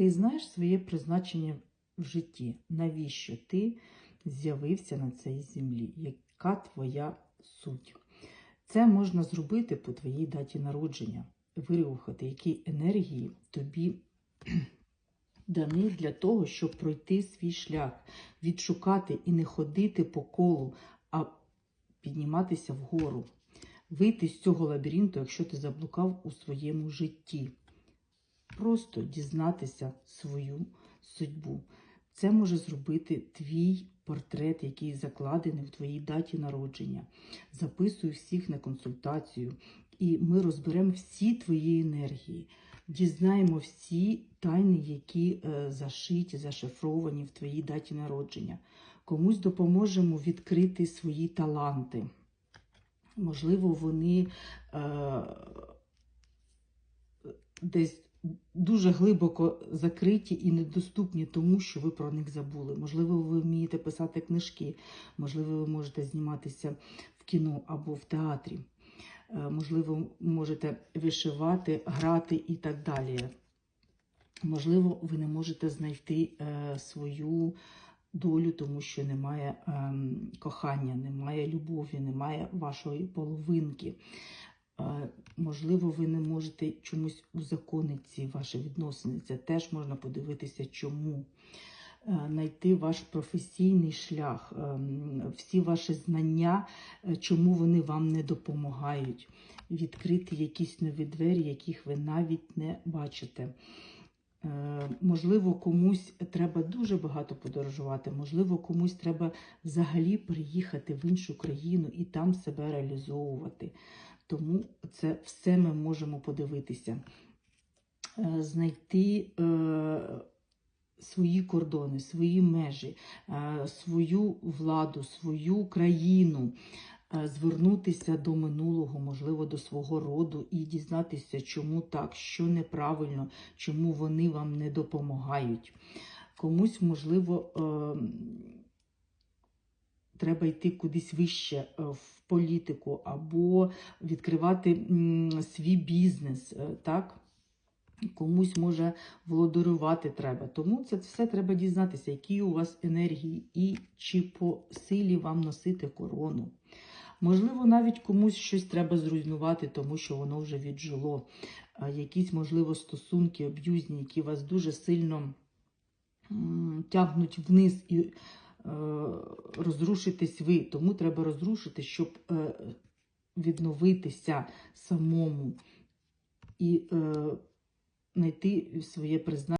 Ти знаєш своє призначення в житті, навіщо ти з'явився на цій землі? Яка твоя суть? Це можна зробити по твоїй даті народження, вирухати, які енергії тобі дані для того, щоб пройти свій шлях, відшукати і не ходити по колу, а підніматися вгору, вийти з цього лабіринту, якщо ти заблукав у своєму житті. Просто дізнатися свою судьбу. Це може зробити твій портрет, який закладений в твоїй даті народження. Записуй всіх на консультацію, і ми розберемо всі твої енергії, дізнаємо всі тайни, які е, зашиті, зашифровані в твоїй даті народження. Комусь допоможемо відкрити свої таланти. Можливо, вони е, десь дуже глибоко закриті і недоступні тому, що ви про них забули. Можливо, ви вмієте писати книжки, можливо, ви можете зніматися в кіно або в театрі. Е, Можливо, можете вишивати, грати і так далі. Можливо, ви не можете знайти е, свою долю, тому що немає ем, кохання, немає любові, немає вашої половинки. Е, Можливо, ви не можете чомусь узаконити ці ваші відносини. Це теж можна подивитися, чому. Найти Знайти ваш професійний шлях, ем, всі ваші знання, е, чому вони вам не допомагають, відкрити якісь нові двері, яких ви навіть не бачите. Е, Можливо, комусь треба дуже багато подорожувати, можливо, комусь треба взагалі приїхати в іншу країну і там себе реалізовувати. Тому це все ми можемо подивитися, Е, знайти е, свої кордони, свої межі, свою владу, свою країну, звернутися до минулого, можливо, до свого роду і дізнатися, чому так, що неправильно, чому вони вам не допомагають. Комусь, можливо, ем, треба йти кудись вище е, в політику або відкривати свій бізнес, е, так? Комусь може володарювати треба. Тому це все треба дізнатися, які у вас енергії і чи по силі вам носити корону. Можливо, навіть комусь щось треба зруйнувати, тому що воно вже віджило. Якісь, можливо, стосунки аб'юзні, які вас дуже сильно тягнуть вниз і е, розрушитесь ви. Тому треба розрушити, щоб е, відновитися самому і е, знайти своє призначення.